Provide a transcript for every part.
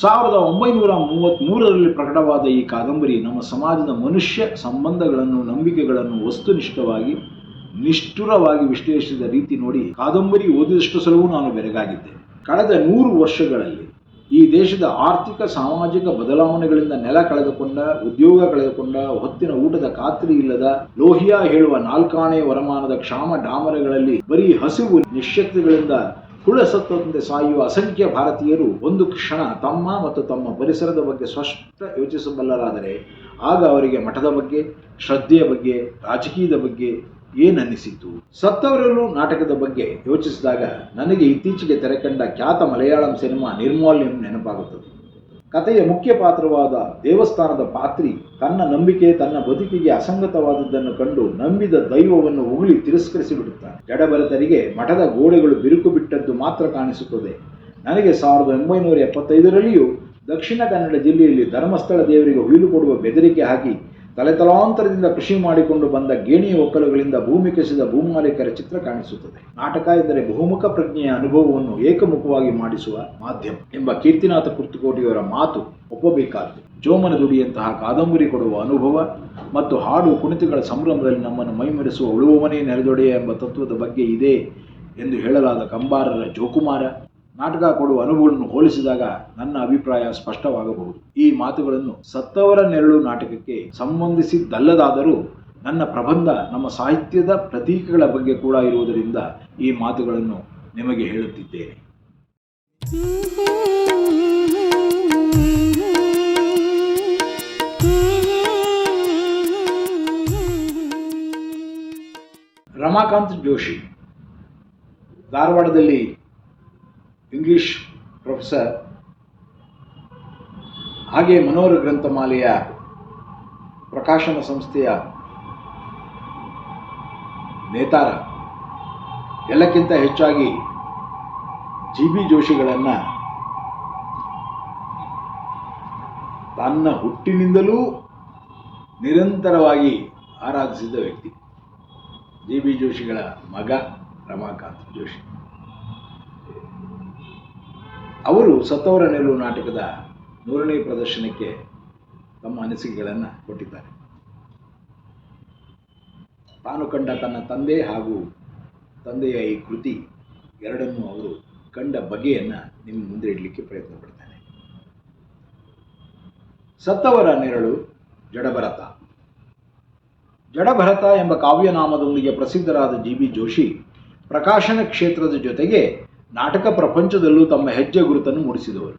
ಸಾವಿರದ ಒಂಬೈನೂರ ಮೂವತ್ತ್ಮೂರರಲ್ಲಿ ಪ್ರಕಟವಾದ ಈ ಕಾದಂಬರಿ ನಮ್ಮ ಸಮಾಜದ ಮನುಷ್ಯ ಸಂಬಂಧಗಳನ್ನು, ನಂಬಿಕೆಗಳನ್ನು ವಸ್ತುನಿಷ್ಠವಾಗಿ, ನಿಷ್ಠುರವಾಗಿ ವಿಶ್ಲೇಷಿಸಿದ ರೀತಿ ನೋಡಿ ಕಾದಂಬರಿ ಓದಿದಷ್ಟು ಸಲವೂ ನಾನು ಬೆರಗಾಗಿದ್ದೆ. ಕಳೆದ ನೂರು ವರ್ಷಗಳಲ್ಲಿ ಈ ದೇಶದ ಆರ್ಥಿಕ, ಸಾಮಾಜಿಕ ಬದಲಾವಣೆಗಳಿಂದ ನೆಲ ಕಳೆದುಕೊಂಡ, ಉದ್ಯೋಗ ಕಳೆದುಕೊಂಡ, ಹೊತ್ತಿನ ಊಟದ ಖಾತ್ರಿ ಇಲ್ಲದ, ಲೋಹಿಯಾ ಹೇಳುವ ನಾಲ್ಕಾಣೆ ವರಮಾನದ ಕ್ಷಾಮ ಡಾಮರಗಳಲ್ಲಿ ಬರೀ ಹಸಿವು ನಿಶ್ಶಕ್ತಿಗಳಿಂದ ಹುಳ ಸತ್ತಂತೆ ಸಾಯುವ ಅಸಂಖ್ಯ ಭಾರತೀಯರು ಒಂದು ಕ್ಷಣ ತಮ್ಮ ಮತ್ತು ತಮ್ಮ ಪರಿಸರದ ಬಗ್ಗೆ ಸ್ಪಷ್ಟ ಯೋಚಿಸಬಲ್ಲರಾದರೆ ಆಗ ಅವರಿಗೆ ಮಠದ ಬಗ್ಗೆ, ಶ್ರದ್ಧೆಯ ಬಗ್ಗೆ, ರಾಜಕೀಯದ ಬಗ್ಗೆ ಏನನ್ನಿಸಿತು? ಸತ್ತವರಲ್ಲೂ ನಾಟಕದ ಬಗ್ಗೆ ಯೋಚಿಸಿದಾಗ ನನಗೆ ಇತ್ತೀಚೆಗೆ ತೆರೆಕಂಡ ಖ್ಯಾತ ಮಲಯಾಳಂ ಸಿನಿಮಾ ನಿರ್ಮಾಲ್ಯಂ ನೆನಪಾಗುತ್ತದೆ. ಕಥೆಯ ಮುಖ್ಯ ಪಾತ್ರವಾದ ದೇವಸ್ಥಾನದ ಪಾತ್ರಿ ತನ್ನ ನಂಬಿಕೆ, ತನ್ನ ಬದುಕಿಗೆ ಅಸಂಗತವಾದದ್ದನ್ನು ಕಂಡು ನಂಬಿದ ದೈವವನ್ನು ಉಗುಳಿ ತಿರಸ್ಕರಿಸಿ ಬಿಡುತ್ತಾನೆ ಜಡಭರತರಿಗೆ ಮಠದ ಗೋಡೆಗಳು ಬಿರುಕು ಬಿಟ್ಟದ್ದು ಮಾತ್ರ ಕಾಣಿಸುತ್ತದೆ. ನನಗೆ ಸಾವಿರದ ಒಂಬೈನೂರ ಎಪ್ಪತ್ತೈದರಲ್ಲಿಯೂ ದಕ್ಷಿಣ ಕನ್ನಡ ಜಿಲ್ಲೆಯಲ್ಲಿ ಧರ್ಮಸ್ಥಳ ದೇವರಿಗೆ ಹುಯಿಲು ಕೊಡುವ ಬೆದರಿಕೆ ಹಾಕಿ ತಲೆತಲಾಂತರದಿಂದ ಕೃಷಿ ಮಾಡಿಕೊಂಡು ಬಂದ ಗೇಣಿಯ ಒಕ್ಕಲುಗಳಿಂದ ಭೂಮಿ ಕಸಿದ ಭೂಮಾಲೀಕರ ಚಿತ್ರ ಕಾಣಿಸುತ್ತದೆ. ನಾಟಕ ಎಂದರೆ ಬಹುಮುಖ ಪ್ರಜ್ಞೆಯ ಅನುಭವವನ್ನು ಏಕಮುಖವಾಗಿ ಮಾಡಿಸುವ ಮಾಧ್ಯಮ ಎಂಬ ಕೀರ್ತಿನಾಥ ಕುರ್ತುಕೋಟಿಯವರ ಮಾತು ಒಪ್ಪಬೇಕಾದ್ದು. ಜೋಮನ ದುಡಿಯಂತಹ ಕಾದಂಬರಿ ಕೊಡುವ ಅನುಭವ ಮತ್ತು ಹಾಡು ಕುಣಿತಗಳ ಸಂಭ್ರಮದಲ್ಲಿ ನಮ್ಮನ್ನು ಮೈಮರೆಸುವ ಉಳುವವನೇ ನೆರೆದೊಡೆಯ ಎಂಬ ತತ್ವದ ಬಗ್ಗೆ ಇದೆ ಎಂದು ಹೇಳಲಾದ ಕಂಬಾರರ ಜೋಕುಮಾರ ನಾಟಕ ಕೊಡುವ ಅನುಭವವನ್ನು ಹೋಲಿಸಿದಾಗ ನನ್ನ ಅಭಿಪ್ರಾಯ ಸ್ಪಷ್ಟವಾಗಬಹುದು. ಈ ಮಾತುಗಳನ್ನು ಸತ್ತವರ ನೆರಳು ನಾಟಕಕ್ಕೆ ಸಂಬಂಧಿಸಿದ್ದಲ್ಲದಾದರೂ ನನ್ನ ಪ್ರಬಂಧ ನಮ್ಮ ಸಾಹಿತ್ಯದ ಪ್ರತೀಕಗಳ ಬಗ್ಗೆ ಕೂಡ ಇರುವುದರಿಂದ ಈ ಮಾತುಗಳನ್ನು ನಿಮಗೆ ಹೇಳುತ್ತಿದ್ದೇನೆ. ರಮಾಕಾಂತ್ ಜೋಶಿ ಧಾರವಾಡದಲ್ಲಿ ಇಂಗ್ಲಿಷ್ ಪ್ರೊಫೆಸರ್ ಹಾಗೆ ಮನೋರ ಗ್ರಂಥಮಾಲೆಯ ಪ್ರಕಾಶನ ಸಂಸ್ಥೆಯ ನೇತಾರ, ಎಲ್ಲಕ್ಕಿಂತ ಹೆಚ್ಚಾಗಿ ಜಿ ಬಿ ಜೋಶಿಗಳನ್ನು ತನ್ನ ಹುಟ್ಟಿನಿಂದಲೂ ನಿರಂತರವಾಗಿ ಆರಾಧಿಸಿದ ವ್ಯಕ್ತಿ. ಜಿ ಬಿ ಜೋಶಿಗಳ ಮಗ ರಮಾಕಾಂತ್ ಜೋಶಿ. ಅವರು ಸತ್ತವರ ನೆರಳು ನಾಟಕದ ನೂರನೇ ಪ್ರದರ್ಶನಕ್ಕೆ ತಮ್ಮ ಅನಿಸಿಕೆಗಳನ್ನು ಕೊಟ್ಟಿದ್ದಾರೆ. ತಾನು ಕಂಡ ತನ್ನ ತಂದೆ ಹಾಗೂ ತಂದೆಯ ಈ ಕೃತಿ ಎರಡನ್ನೂ ಅವರು ಕಂಡ ಬಗೆಯನ್ನು ನಿಮ್ಮ ಮುಂದೆ ಇಡಲಿಕ್ಕೆ ಪ್ರಯತ್ನ ಪಡ್ತಾನೆ. ಸತ್ತವರ ನೆರಳು ಜಡಭರತ. ಜಡಭರತ ಎಂಬ ಕಾವ್ಯನಾಮದೊಂದಿಗೆ ಪ್ರಸಿದ್ಧರಾದ ಜಿ ಬಿ ಜೋಶಿ ಪ್ರಕಾಶನ ಕ್ಷೇತ್ರದ ಜೊತೆಗೆ ನಾಟಕ ಪ್ರಪಂಚದಲ್ಲೂ ತಮ್ಮ ಹೆಜ್ಜೆ ಗುರುತನ್ನು ಮೂಡಿಸಿದವರು.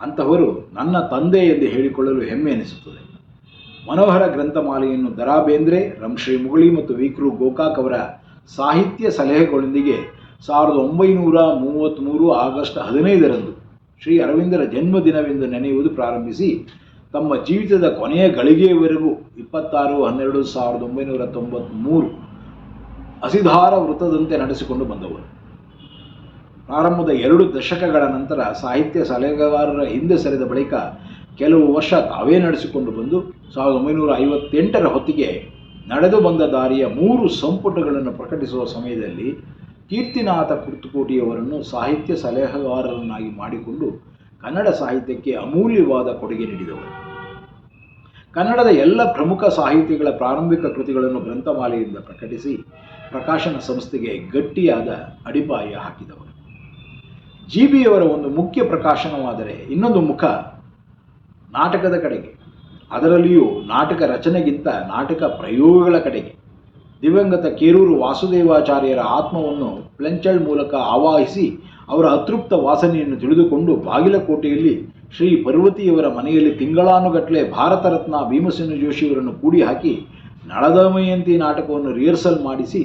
ಅಂತಹವರು ನನ್ನ ತಂದೆ ಎಂದು ಹೇಳಿಕೊಳ್ಳಲು ಹೆಮ್ಮೆ ಎನಿಸುತ್ತದೆ. ಮನೋಹರ ಗ್ರಂಥಮಾಲೆಯನ್ನು ದರಾ ಬೇಂದ್ರೆ ರಂಶ್ರೀ ಮುಗುಳಿ ಮತ್ತು ವಿಕ್ರು ಗೋಕಾಕ್ ಅವರ ಸಾಹಿತ್ಯ ಸಲಹೆಗಳೊಂದಿಗೆ ಸಾವಿರದ ಒಂಬೈನೂರ ಮೂವತ್ತ್ಮೂರು ಆಗಸ್ಟ್ ಹದಿನೈದರಂದು ಶ್ರೀ ಅರವಿಂದರ ಜನ್ಮದಿನವೆಂದು ನೆನೆಯುವುದು ಪ್ರಾರಂಭಿಸಿ, ತಮ್ಮ ಜೀವಿತದ ಕೊನೆಯ ಗಳಿಗೆಯವರೆಗೂ ಇಪ್ಪತ್ತಾರು, ಹನ್ನೆರಡು, ಸಾವಿರದ ಒಂಬೈನೂರ ತೊಂಬತ್ತ್ಮೂರು ಅಸಿಧಾರ ವೃತ್ತದಂತೆ ನಡೆಸಿಕೊಂಡು ಬಂದವರು. ಪ್ರಾರಂಭದ ಎರಡು ದಶಕಗಳ ನಂತರ ಸಾಹಿತ್ಯ ಸಲಹೆಗಾರರ ಹಿಂದೆ ಸರಿದ ಬಳಿಕ ಕೆಲವು ವರ್ಷ ತಾವೇ ನಡೆಸಿಕೊಂಡು ಬಂದು ಸಾವಿರದ ಒಂಬೈನೂರ ಐವತ್ತೆಂಟರ ಹೊತ್ತಿಗೆ ನಡೆದು ಬಂದ ದಾರಿಯ ಮೂರು ಸಂಪುಟಗಳನ್ನು ಪ್ರಕಟಿಸುವ ಸಮಯದಲ್ಲಿ ಕೀರ್ತಿನಾಥ ಕುರ್ತುಕೋಟಿಯವರನ್ನು ಸಾಹಿತ್ಯ ಸಲಹೆಗಾರರನ್ನಾಗಿ ಮಾಡಿಕೊಂಡು ಕನ್ನಡ ಸಾಹಿತ್ಯಕ್ಕೆ ಅಮೂಲ್ಯವಾದ ಕೊಡುಗೆ ನೀಡಿದವರು. ಕನ್ನಡದ ಎಲ್ಲ ಪ್ರಮುಖ ಸಾಹಿತಿಗಳ ಪ್ರಾರಂಭಿಕ ಕೃತಿಗಳನ್ನು ಗ್ರಂಥಮಾಲೆಯಿಂದ ಪ್ರಕಟಿಸಿ ಪ್ರಕಾಶನ ಸಂಸ್ಥೆಗೆ ಗಟ್ಟಿಯಾದ ಅಡಿಪಾಯ ಹಾಕಿದವರು. ಜಿ ಬಿಯವರ ಒಂದು ಮುಖ್ಯ ಪ್ರಕಾಶನವಾದರೆ ಇನ್ನೊಂದು ಮುಖ ನಾಟಕದ ಕಡೆಗೆ. ಅದರಲ್ಲಿಯೂ ನಾಟಕ ರಚನೆಗಿಂತ ನಾಟಕ ಪ್ರಯೋಗಗಳ ಕಡೆಗೆ. ದಿವಂಗತ ಕೇರೂರು ವಾಸುದೇವಾಚಾರ್ಯರ ಆತ್ಮವನ್ನು ಪ್ಲೆಂಚಳ್ ಮೂಲಕ ಆವಾಹಿಸಿ ಅವರ ಅತೃಪ್ತ ವಾಸನೆಯನ್ನು ತಿಳಿದುಕೊಂಡು ಬಾಗಿಲಕೋಟೆಯಲ್ಲಿ ಶ್ರೀ ಪರ್ವತಿಯವರ ಮನೆಯಲ್ಲಿ ತಿಂಗಳಾನುಗಟ್ಟಲೆ ಭಾರತ ರತ್ನ ಭೀಮಸೇನ ಜೋಶಿಯವರನ್ನು ಕೂಡಿ ಹಾಕಿ ನಳದಮಯಂತಿ ನಾಟಕವನ್ನು ರಿಹರ್ಸಲ್ ಮಾಡಿಸಿ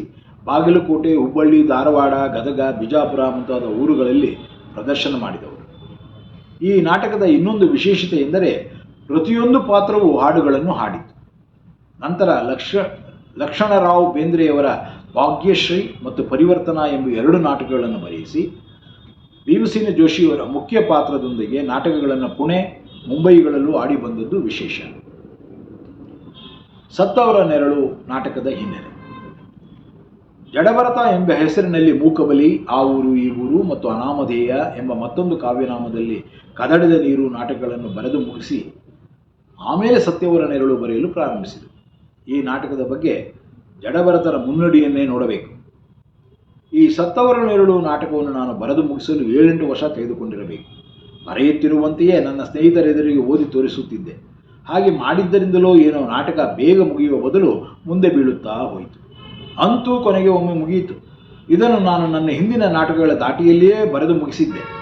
ಬಾಗಲಕೋಟೆ, ಹುಬ್ಬಳ್ಳಿ, ಧಾರವಾಡ, ಗದಗ, ಬಿಜಾಪುರ ಮುಂತಾದ ಊರುಗಳಲ್ಲಿ ಪ್ರದರ್ಶನ ಮಾಡಿದವರು. ಈ ನಾಟಕದ ಇನ್ನೊಂದು ವಿಶೇಷತೆ ಎಂದರೆ ಪ್ರತಿಯೊಂದು ಪಾತ್ರವು ಹಾಡುಗಳನ್ನು ಹಾಡಿತು ನಂತರ ಲಕ್ಷ ಲಕ್ಷ್ಮಣರಾವ್ ಬೇಂದ್ರೆಯವರ ಭಾಗ್ಯಶ್ರೀ ಮತ್ತು ಪರಿವರ್ತನಾ ಎಂಬ ಎರಡು ನಾಟಕಗಳನ್ನು ಬರೆಯಿಸಿ ಭೀಮಸೇನ ಜೋಶಿಯವರ ಮುಖ್ಯ ಪಾತ್ರದೊಂದಿಗೆ ನಾಟಕಗಳನ್ನು ಪುಣೆ, ಮುಂಬೈಗಳಲ್ಲೂ ಆಡಿ ಬಂದದ್ದು ವಿಶೇಷ. ಸತ್ತವರ ನೆರಳು ನಾಟಕದ ಹಿನ್ನೆಲೆ. ಜಡಭರತ ಎಂಬ ಹೆಸರಿನಲ್ಲಿ ಮೂಕಬಲಿ ಆ ಊರು ಈ ಊರು ಮತ್ತು ಅನಾಮಧೇಯ ಎಂಬ ಮತ್ತೊಂದು ಕಾವ್ಯನಾಮದಲ್ಲಿ ಕದಡದ ನೀರು ನಾಟಕಗಳನ್ನು ಬರೆದು ಮುಗಿಸಿ ಆಮೇಲೆ ಸತ್ಯವರ ನೆರಳು ಬರೆಯಲು ಪ್ರಾರಂಭಿಸಿದರು. ಈ ನಾಟಕದ ಬಗ್ಗೆ ಜಡಭರತರ ಮುನ್ನುಡಿಯನ್ನೇ ನೋಡಬೇಕು. ಈ ಸತ್ತವರ ನೆರಳು ನಾಟಕವನ್ನು ನಾನು ಬರೆದು ಮುಗಿಸಲು ಏಳೆಂಟು ವರ್ಷ ತೆಗೆದುಕೊಂಡಿರಬೇಕು. ಬರೆಯುತ್ತಿರುವಂತೆಯೇ ನನ್ನ ಸ್ನೇಹಿತರೆದುರಿಗೆ ಓದಿ ತೋರಿಸುತ್ತಿದ್ದೆ. ಹಾಗೆ ಮಾಡಿದ್ದರಿಂದಲೋ ಏನೋ ನಾಟಕ ಬೇಗ ಮುಗಿಯುವ ಬದಲು ಮುಂದೆ ಬೀಳುತ್ತಾ ಹೋಯಿತು. ಅಂತೂ ಕೊನೆಗೆ ಒಮ್ಮೆ ಮುಗಿಯಿತು. ಇದನ್ನು ನಾನು ನನ್ನ ಹಿಂದಿನ ನಾಟಕಗಳ ದಾಟಿಯಲ್ಲಿಯೇ ಬರೆದು ಮುಗಿಸಿದ್ದೆ.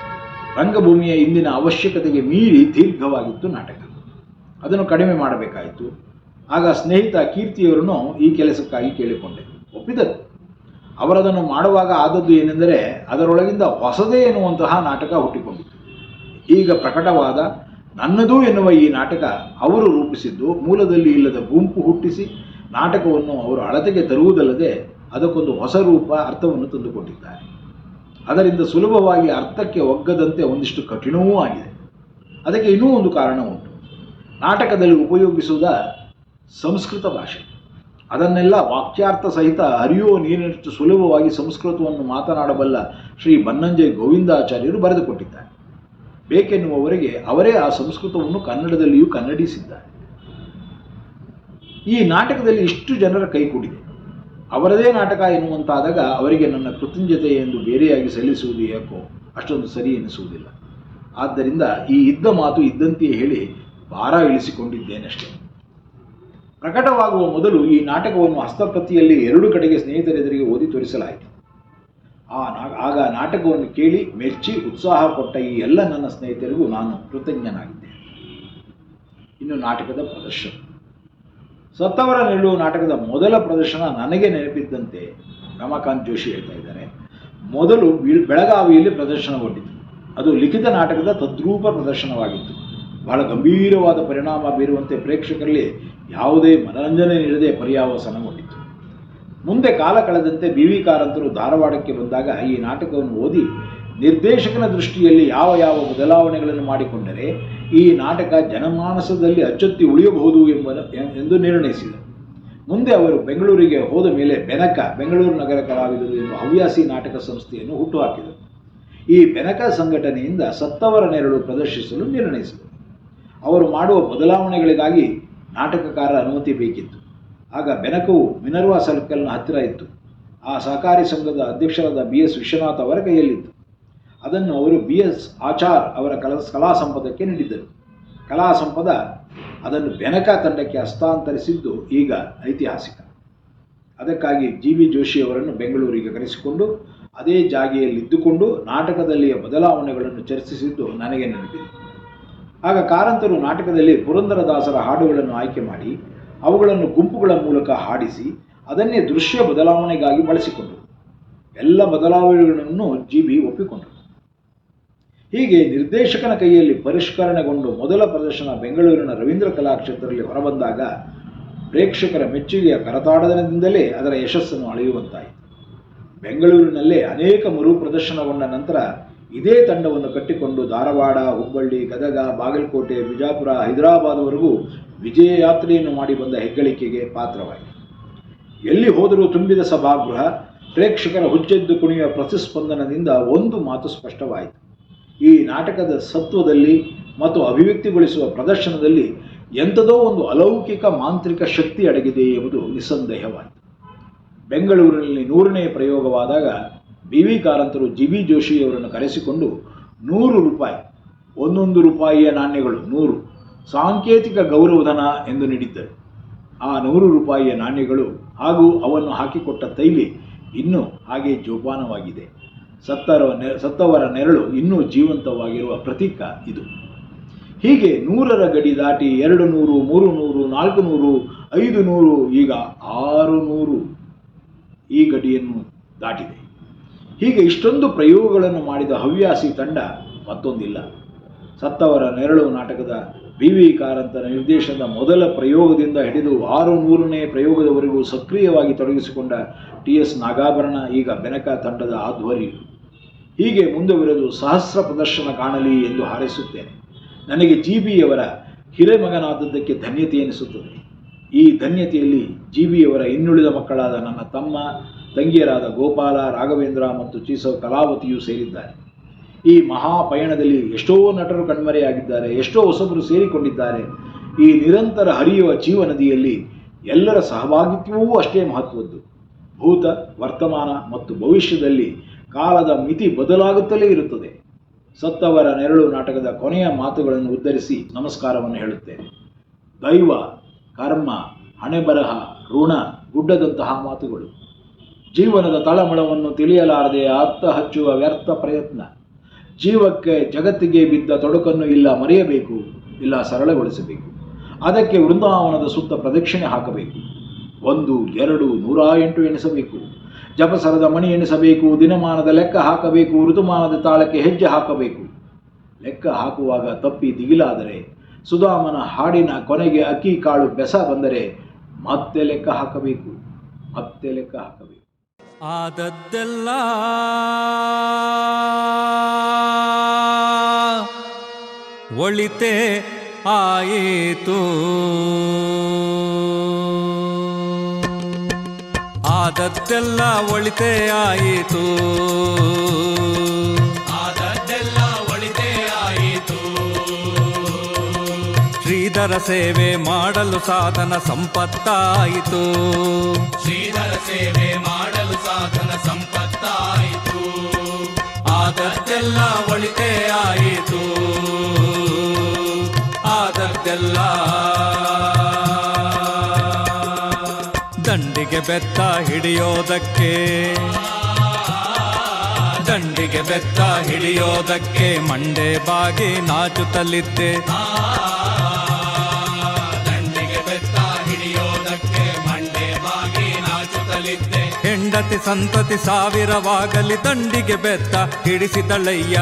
ರಂಗಭೂಮಿಯ ಇಂದಿನ ಅವಶ್ಯಕತೆಗೆ ಮೀರಿ ದೀರ್ಘವಾಗಿತ್ತು ನಾಟಕ. ಅದನ್ನು ಕಡಿಮೆ ಮಾಡಬೇಕಾಯಿತು. ಆಗ ಸ್ನೇಹಿತ ಕೀರ್ತಿಯವರನ್ನು ಈ ಕೆಲಸಕ್ಕಾಗಿ ಕೇಳಿಕೊಂಡೆ. ಒಪ್ಪಿದರು. ಅವರದನ್ನು ಮಾಡುವಾಗ ಆದದ್ದು ಏನೆಂದರೆ ಅದರೊಳಗಿಂದ ಹೊಸದೇ ಎನ್ನುವಂತಹ ನಾಟಕ ಹುಟ್ಟಿಕೊಂಡಿತು. ಈಗ ಪ್ರಕಟವಾದ ನನ್ನದು ಎನ್ನುವ ಈ ನಾಟಕ ಅವರು ರೂಪಿಸಿದ್ದು ಮೂಲದಲ್ಲಿ ಇಲ್ಲದ ಗುಂಪು ಹುಟ್ಟಿಸಿ ನಾಟಕವನ್ನು ಅವರು ಅಳತೆಗೆ ತರುವುದಲ್ಲದೆ ಅದಕ್ಕೊಂದು ಹೊಸ ರೂಪ, ಅರ್ಥವನ್ನು ತಂದುಕೊಟ್ಟಿದ್ದಾರೆ. ಅದರಿಂದ ಸುಲಭವಾಗಿ ಅರ್ಥಕ್ಕೆ ಒಗ್ಗದಂತೆ ಒಂದಿಷ್ಟು ಕಠಿಣವೂ ಆಗಿದೆ. ಅದಕ್ಕೆ ಇನ್ನೂ ಒಂದು ಕಾರಣ ಉಂಟು. ನಾಟಕದಲ್ಲಿ ಉಪಯೋಗಿಸುವುದ ಸಂಸ್ಕೃತ ಭಾಷೆ. ಅದನ್ನೆಲ್ಲ ವಾಕ್ಯಾರ್ಥ ಸಹಿತ ಅರಿಯುವ ನೀರಿನಷ್ಟು ಸುಲಭವಾಗಿ ಸಂಸ್ಕೃತವನ್ನು ಮಾತನಾಡಬಲ್ಲ ಶ್ರೀ ಬನ್ನಂಜಯ್ ಗೋವಿಂದಾಚಾರ್ಯರು ಬರೆದುಕೊಟ್ಟಿದ್ದಾರೆ. ಬೇಕೆನ್ನುವವರಿಗೆ ಅವರೇ ಆ ಸಂಸ್ಕೃತವನ್ನು ಕನ್ನಡದಲ್ಲಿಯೂ ಕನ್ನಡಿಸಿದ್ದಾರೆ. ಈ ನಾಟಕದಲ್ಲಿ ಇಷ್ಟು ಜನರ ಕೈಕೂಡಿದೆ ಅವರದೇ ನಾಟಕ ಎನ್ನುವಂತಾದಾಗ ಅವರಿಗೆ ನನ್ನ ಕೃತಜ್ಞತೆ ಎಂದು ಬೇರೆಯಾಗಿ ಸಲ್ಲಿಸುವುದು ಯಾಕೋ? ಅಷ್ಟೊಂದು ಸರಿ ಎನಿಸುವುದಿಲ್ಲ. ಆದ್ದರಿಂದ ಈ ಇದ್ದ ಮಾತು ಇದ್ದಂತೆಯೇ ಹೇಳಿ ಭಾರ ಇಳಿಸಿಕೊಂಡಿದ್ದೇನಷ್ಟೇ. ಪ್ರಕಟವಾಗುವ ಮೊದಲು ಈ ನಾಟಕವನ್ನು ಹಸ್ತಪ್ರತಿಯಲ್ಲಿ ಎರಡು ಕಡೆಗೆ ಸ್ನೇಹಿತರೆದುರಿಗೆ ಓದಿ ತೋರಿಸಲಾಯಿತು. ಆ ನಾ- ಆಗ ನಾಟಕವನ್ನು ಕೇಳಿ ಮೆಚ್ಚಿ ಉತ್ಸಾಹ ಕೊಟ್ಟ ಈ ಎಲ್ಲ ನನ್ನ ಸ್ನೇಹಿತರಿಗೂ ನಾನು ಕೃತಜ್ಞನಾಗಿದ್ದೆ ಇನ್ನು ನಾಟಕದ ಪ್ರದರ್ಶನ. ಸತ್ತವರ ನಿಲ್ಲುವ ನಾಟಕದ ಮೊದಲ ಪ್ರದರ್ಶನ ನನಗೆ ನೆನಪಿದ್ದಂತೆ ರಮಾಕಾಂತ್ ಜೋಶಿ ಹೇಳ್ತಾ ಇದ್ದಾರೆ. ಮೊದಲು ಬೆಳಗಾವಿಯಲ್ಲಿ ಪ್ರದರ್ಶನಗೊಂಡಿತು ಅದು ಲಿಖಿತ ನಾಟಕದ ತದ್ರೂಪ ಪ್ರದರ್ಶನವಾಗಿತ್ತು. ಬಹಳ ಗಂಭೀರವಾದ ಪರಿಣಾಮ ಬೀರುವಂತೆ ಪ್ರೇಕ್ಷಕರಲ್ಲಿ ಯಾವುದೇ ಮನರಂಜನೆ ನೀಡದೆ ಪರ್ಯಾವಸನಗೊಂಡಿತು ಮುಂದೆ ಕಾಲ ಕಳೆದಂತೆ ಬಿ ವಿ ಕಾರಂತರು ಧಾರವಾಡಕ್ಕೆ ಬಂದಾಗ ಈ ನಾಟಕವನ್ನು ಓದಿ ನಿರ್ದೇಶಕನ ದೃಷ್ಟಿಯಲ್ಲಿ ಯಾವ ಯಾವ ಬದಲಾವಣೆಗಳನ್ನು ಮಾಡಿಕೊಂಡರೆ ಈ ನಾಟಕ ಜನಮಾನಸದಲ್ಲಿ ಅಚ್ಚೊತ್ತಿ ಉಳಿಯಬಹುದು ಎಂಬ ಎಂದು ನಿರ್ಣಯಿಸಿದರು ಮುಂದೆ ಅವರು ಬೆಂಗಳೂರಿಗೆ ಹೋದ ಮೇಲೆ ಬೆನಕ ಬೆಂಗಳೂರು ನಗರ ಕಲಾವಿದರು ಎಂಬ ಹವ್ಯಾಸಿ ನಾಟಕ ಸಂಸ್ಥೆಯನ್ನು ಹುಟ್ಟುಹಾಕಿದರು. ಈ ಬೆನಕ ಸಂಘಟನೆಯಿಂದ ಸತ್ತವರ ನೆರಳು ಪ್ರದರ್ಶಿಸಲು ನಿರ್ಣಯಿಸಿದರು. ಅವರು ಮಾಡುವ ಬದಲಾವಣೆಗಳಿಗಾಗಿ ನಾಟಕಕಾರರ ಅನುಮತಿ ಬೇಕಿತ್ತು. ಆಗ ಬೆನಕವು ಮಿನರ್ವಾ ಸರ್ಕಲ್ನ ಹತ್ತಿರ ಇತ್ತು. ಆ ಸಹಕಾರಿ ಸಂಘದ ಅಧ್ಯಕ್ಷರಾದ ಬಿ ಎಸ್ ವಿಶ್ವನಾಥ್ ಅವರ ಕೈಯಲ್ಲಿತ್ತು. ಅದನ್ನು ಅವರು ಬಿ ಎಸ್ ಆಚಾರ್ ಅವರ ಕಲಾ ಕಲಾ ಸಂಪದಕ್ಕೆ ನೀಡಿದ್ದರು. ಕಲಾ ಸಂಪದ ಅದನ್ನು ಬೆನಕ ತಂಡಕ್ಕೆ ಹಸ್ತಾಂತರಿಸಿದ್ದು ಈಗ ಐತಿಹಾಸಿಕ. ಅದಕ್ಕಾಗಿ ಜಿ ವಿ ಜೋಶಿ ಅವರನ್ನು ಬೆಂಗಳೂರಿಗೆ ಕರೆಸಿಕೊಂಡು, ಅದೇ ಜಾಗೆಯಲ್ಲಿದ್ದುಕೊಂಡು ನಾಟಕದಲ್ಲಿಯ ಬದಲಾವಣೆಗಳನ್ನು ಚರ್ಚಿಸಿದ್ದು ನನಗೆ ನೆನಪಿದೆ. ಆಗ ಕಾರಂತರು ನಾಟಕದಲ್ಲಿ ಪುರಂದರದಾಸರ ಹಾಡುಗಳನ್ನು ಆಯ್ಕೆ ಮಾಡಿ, ಅವುಗಳನ್ನು ಗುಂಪುಗಳ ಮೂಲಕ ಹಾಡಿಸಿ, ಅದನ್ನೇ ದೃಶ್ಯ ಬದಲಾವಣೆಗಾಗಿ ಬಳಸಿಕೊಂಡರು. ಎಲ್ಲ ಬದಲಾವಣೆಗಳನ್ನು ಜಿ ಬಿ ಒಪ್ಪಿಕೊಂಡರು. ಹೀಗೆ ನಿರ್ದೇಶಕನ ಕೈಯಲ್ಲಿ ಪರಿಷ್ಕರಣೆಗೊಂಡು ಮೊದಲ ಪ್ರದರ್ಶನ ಬೆಂಗಳೂರಿನ ರವೀಂದ್ರ ಕಲಾಕ್ಷೇತ್ರದಲ್ಲಿ ಹೊರಬಂದಾಗ ಪ್ರೇಕ್ಷಕರ ಮೆಚ್ಚುಗೆಯ ಕರತಾಡನದಿಂದಲೇ ಅದರ ಯಶಸ್ಸನ್ನು ಅಳೆಯುವಂತಾಯಿತು. ಬೆಂಗಳೂರಿನಲ್ಲೇ ಅನೇಕ ಮರು ಪ್ರದರ್ಶನಗೊಂಡ ನಂತರ ಇದೇ ತಂಡವನ್ನು ಕಟ್ಟಿಕೊಂಡು ಧಾರವಾಡ, ಹುಬ್ಬಳ್ಳಿ, ಗದಗ, ಬಾಗಲಕೋಟೆ, ಬಿಜಾಪುರ, ಹೈದರಾಬಾದ್ವರೆಗೂ ವಿಜಯ ಯಾತ್ರೆಯನ್ನು ಮಾಡಿ ಬಂದ ಹೆಗ್ಗಳಿಕೆಗೆ ಪಾತ್ರವಾಯಿತು. ಎಲ್ಲಿ ಹೋದರೂ ತುಂಬಿದ ಸಭಾಗೃಹ, ಪ್ರೇಕ್ಷಕರ ಹುಚ್ಚೆದ್ದು ಕುಣಿಯುವ ಪ್ರತಿಸ್ಪಂದನದಿಂದ ಒಂದು ಮಾತು ಸ್ಪಷ್ಟವಾಯಿತು. ಈ ನಾಟಕದ ಸತ್ವದಲ್ಲಿ ಮತ್ತು ಅಭಿವ್ಯಕ್ತಿಗೊಳಿಸುವ ಪ್ರದರ್ಶನದಲ್ಲಿ ಎಂಥದೋ ಒಂದು ಅಲೌಕಿಕ ಮಾಂತ್ರಿಕ ಶಕ್ತಿ ಅಡಗಿದೆ ಎಂಬುದು ನಿಸ್ಸಂದೇಹವಾಯಿತು ಬೆಂಗಳೂರಿನಲ್ಲಿ ನೂರನೇ ಪ್ರಯೋಗವಾದಾಗ ಬಿ ವಿ ಕಾರಂತರು ಜಿ ಬಿ ಜೋಶಿಯವರನ್ನು ಕರೆಸಿಕೊಂಡು ನೂರು ರೂಪಾಯಿ, ಒಂದೊಂದು ರೂಪಾಯಿಯ ನಾಣ್ಯಗಳು ನೂರು, ಸಾಂಕೇತಿಕ ಗೌರವಧನ ಎಂದು ನೀಡಿದ್ದರು. ಆ ನೂರು ರೂಪಾಯಿಯ ನಾಣ್ಯಗಳು ಹಾಗೂ ಅವನ್ನು ಹಾಕಿಕೊಟ್ಟ ತೈಲಿ ಇನ್ನೂ ಹಾಗೆ ಜೋಪಾನವಾಗಿದೆ. ಸತ್ತರ ನೆ ಸತ್ತವರ ನೆರಳು ಇನ್ನೂ ಜೀವಂತವಾಗಿರುವ ಪ್ರತೀಕ ಇದು. ಹೀಗೆ ನೂರರ ಗಡಿ ದಾಟಿ ಎರಡು ನೂರು, ಮೂರು ನೂರು, ನಾಲ್ಕು ನೂರು, ಐದು ನೂರು, ಈಗ ಆರು ನೂರು ಈ ಗಡಿಯನ್ನು ದಾಟಿದೆ. ಹೀಗೆ ಇಷ್ಟೊಂದು ಪ್ರಯೋಗಗಳನ್ನು ಮಾಡಿದ ಹವ್ಯಾಸಿ ತಂಡ ಮತ್ತೊಂದಿಲ್ಲ. ಸತ್ತವರ ನೆರಳು ನಾಟಕದ ಬಿ ವಿ ಕಾರಂತರ ನಿರ್ದೇಶನದ ಮೊದಲ ಪ್ರಯೋಗದಿಂದ ಹಿಡಿದು ಆರು ನೂರನೇ ಪ್ರಯೋಗದವರೆಗೂ ಸಕ್ರಿಯವಾಗಿ ತೊಡಗಿಸಿಕೊಂಡ ಟಿ ಎಸ್ ನಾಗಾಭರಣ ಈಗ ಬೆನಕ ತಂಡದ ಆಧ್ವರ್ಯ ಹೀಗೆ ಮುಂದುವರೆದು ಸಹಸ್ರ ಪ್ರದರ್ಶನ ಕಾಣಲಿ ಎಂದು ಹಾರೈಸುತ್ತೇನೆ. ನನಗೆ ಜಿ ಬಿಯವರ ಹಿರೇಮಗನಾದದ್ದಕ್ಕೆ ಧನ್ಯತೆ ಎನಿಸುತ್ತದೆ. ಈ ಧನ್ಯತೆಯಲ್ಲಿ ಜಿ ಬಿಯವರ ಇನ್ನುಳಿದ ಮಕ್ಕಳಾದ ನನ್ನ ತಮ್ಮ, ತಂಗಿಯರಾದ ಗೋಪಾಲ, ರಾಘವೇಂದ್ರ ಮತ್ತು ಚೀಸವ್ ಕಲಾವತಿಯೂ ಸೇರಿದ್ದಾರೆ. ಈ ಮಹಾಪಯಣದಲ್ಲಿ ಎಷ್ಟೋ ನಟರು ಕಣ್ಮರೆಯಾಗಿದ್ದಾರೆ, ಎಷ್ಟೋ ಹೊಸಬರು ಸೇರಿಕೊಂಡಿದ್ದಾರೆ. ಈ ನಿರಂತರ ಹರಿಯುವ ಜೀವನದಿಯಲ್ಲಿ ಎಲ್ಲರ ಸಹಭಾಗಿತ್ವವೂ ಅಷ್ಟೇ ಮಹತ್ವದ್ದು. ಭೂತ, ವರ್ತಮಾನ ಮತ್ತು ಭವಿಷ್ಯದಲ್ಲಿ ಕಾಲದ ಮಿತಿ ಬದಲಾಗುತ್ತಲೇ ಇರುತ್ತದೆ. ಸತ್ತವರ ನೆರಳು ನಾಟಕದ ಕೊನೆಯ ಮಾತುಗಳನ್ನು ಉದ್ಧರಿಸಿ ನಮಸ್ಕಾರವನ್ನು ಹೇಳುತ್ತೇನೆ. ದೈವ, ಕರ್ಮ, ಹಣೆಬರಹ, ಋಣ, ಗುಡ್ಡದಂತಹ ಮಾತುಗಳು. ಜೀವನದ ತಳಮಳವನ್ನು ತಿಳಿಯಲಾರದೆ ಅರ್ಥ ಹಚ್ಚುವ ವ್ಯರ್ಥ ಪ್ರಯತ್ನ. ಜೀವಕ್ಕೆ ಜಗತ್ತಿಗೆ ಬಿದ್ದ ತೊಡಕನ್ನು ಇಲ್ಲ ಮರೆಯಬೇಕು, ಇಲ್ಲ ಸರಳಗೊಳಿಸಬೇಕು. ಅದಕ್ಕೆ ವೃಂದಾವನದ ಸುತ್ತ ಪ್ರದಕ್ಷಿಣೆ ಹಾಕಬೇಕು. ಒಂದು, ಎರಡು ನೂರ ಎಂಟು ಎಣಿಸಬೇಕು. ಜಪಸರದ ಮಣಿ ಎಣಿಸಬೇಕು, ದಿನಮಾನದ ಲೆಕ್ಕ ಹಾಕಬೇಕು, ಋತುಮಾನದ ತಾಳಕ್ಕೆ ಹೆಜ್ಜೆ ಹಾಕಬೇಕು. ಲೆಕ್ಕ ಹಾಕುವಾಗ ತಪ್ಪಿ ದಿಗಿಲಾದರೆ, ಸುಧಾಮನ ಹಾಡಿನ ಕೊನೆಗೆ ಅಕ್ಕಿ ಕಾಳು ಬೆಸ ಬಂದರೆ ಮತ್ತೆ ಲೆಕ್ಕ ಹಾಕಬೇಕು, ಮತ್ತೆ ಲೆಕ್ಕ ಹಾಕಬೇಕು. ಆದದ್ದೆಲ್ಲ ಒಳಿತೆ ಆಯಿತು. ಆದದ್ದೆಲ್ಲ ಒಳಿತೆ ಆಯಿತು. ಆದದ್ದೆಲ್ಲ ಒಳಿತೇ ಆಯಿತು. ಶ್ರೀಧರ ಸೇವೆ ಮಾಡಲು ಸಾಧನ ಸಂಪತ್ತಾಯಿತು. ಶ್ರೀಧರ ಸೇವೆ ಮಾಡಲು ಸಾಧನ ಸಂಪತ್ತಾಯಿತು. ಆದದ್ದೆಲ್ಲ ಒಳಿತೇ ಆಯಿತು. ಆದದ್ದೆಲ್ಲ ಬೆತ್ತ ಹಿಡಿಯೋದಕ್ಕೆ. ದಂಡಿಗೆ ಬೆತ್ತ ಹಿಡಿಯೋದಕ್ಕೆ ಮಂಡೆ ಬಾಗಿ ನಾಚುತ್ತಲಿದ್ದೆ. ದಂಡಿಗೆ ಬೆತ್ತ ಹಿಡಿಯೋದಕ್ಕೆ ಮಂಡೆ ಬಾಗಿ ನಾಚುತ್ತಲಿದ್ದೆ. ಹೆಂಡತಿ ಸಂತತಿ ಸಾವಿರವಾಗಲಿ ದಂಡಿಗೆ ಬೆತ್ತ ಹಿಡಿಸಿದಳಯ್ಯ.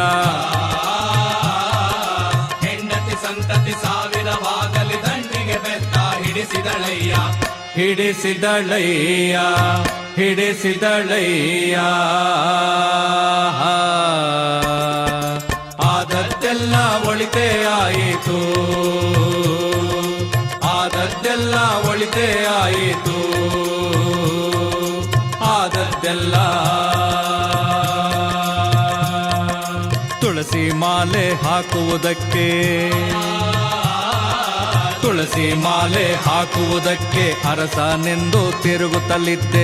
ಹೆಂಡತಿ ಸಂತತಿ ಸಾವಿರವಾಗಲಿ ದಂಡಿಗೆ ಬೆತ್ತ ಹಿಡಿಸಿದಳಯ್ಯ. ಹಿಡಿಸಿದಳಯ್ಯ ಹಿಡಿಸಿದಳಯ್ಯ. ಆದದ್ದೆಲ್ಲ ಒಳಿತೆ ಆಯಿತು. ಆದದ್ದೆಲ್ಲ ಒಳಿತೆ ಆಯಿತು. ಆದದ್ದೆಲ್ಲ. ತುಳಸಿ ಮಾಲೆ ಹಾಕುವುದಕ್ಕೆ ತುಳಸಿ ಮಾಲೆ ಹಾಕುವುದಕ್ಕೆ ಅರಸನೆಂದು ತಿರುಗುತ್ತಲಿದ್ದೆ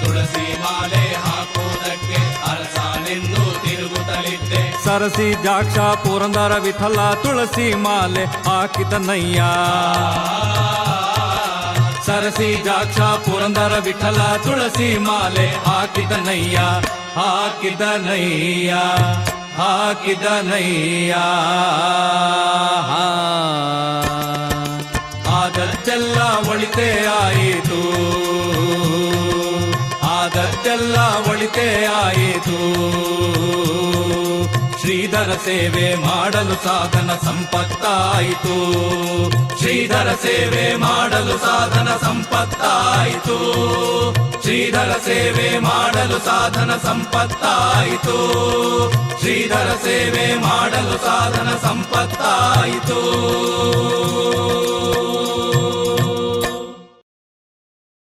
ತುಳಸಿ ಮಾಲೆ ಹಾಕುವುದಕ್ಕೆ ಅರಸನೆಂದು ತಿರುಗುತ್ತಲಿದ್ದೆ ಸರಸಿ ದಾಕ್ಷ ಪುರಂದರ ವಿಠಲ ತುಳಸಿ ಮಾಲೆ ಹಾಕಿದನಯ್ಯ ಸರಸಿ ದಾಕ್ಷ ಪುರಂದರ ವಿಠಲ ತುಳಸಿ ಮಾಲೆ ಹಾಕಿದನಯ್ಯ ಹಾಕಿದನಯ್ಯ ಹಾಕಿದನಯ್ಯ ಆದದ್ದೆಲ್ಲ ಒಳಿತೆ ಆಯಿತು. ಆದದ್ದೆಲ್ಲ ಒಳಿತೆ ಆಯಿತು. ಶ್ರೀಧರ ಸೇವೆ ಮಾಡಲು ಸಾಧನ ಸಂಪತ್ತಾಯಿತು. ಶ್ರೀಧರ ಸೇವೆ ಮಾಡಲು ಸಾಧನ ಸಂಪತ್ತಾಯಿತು. ಶ್ರೀಧರ ಸೇವೆ ಮಾಡಲು ಸಾಧನ ಸಂಪತ್ತಾಯಿತು. ಶ್ರೀಧರ ಸೇವೆ ಮಾಡಲು ಸಾಧನ ಸಂಪತ್ತಾಯಿತು.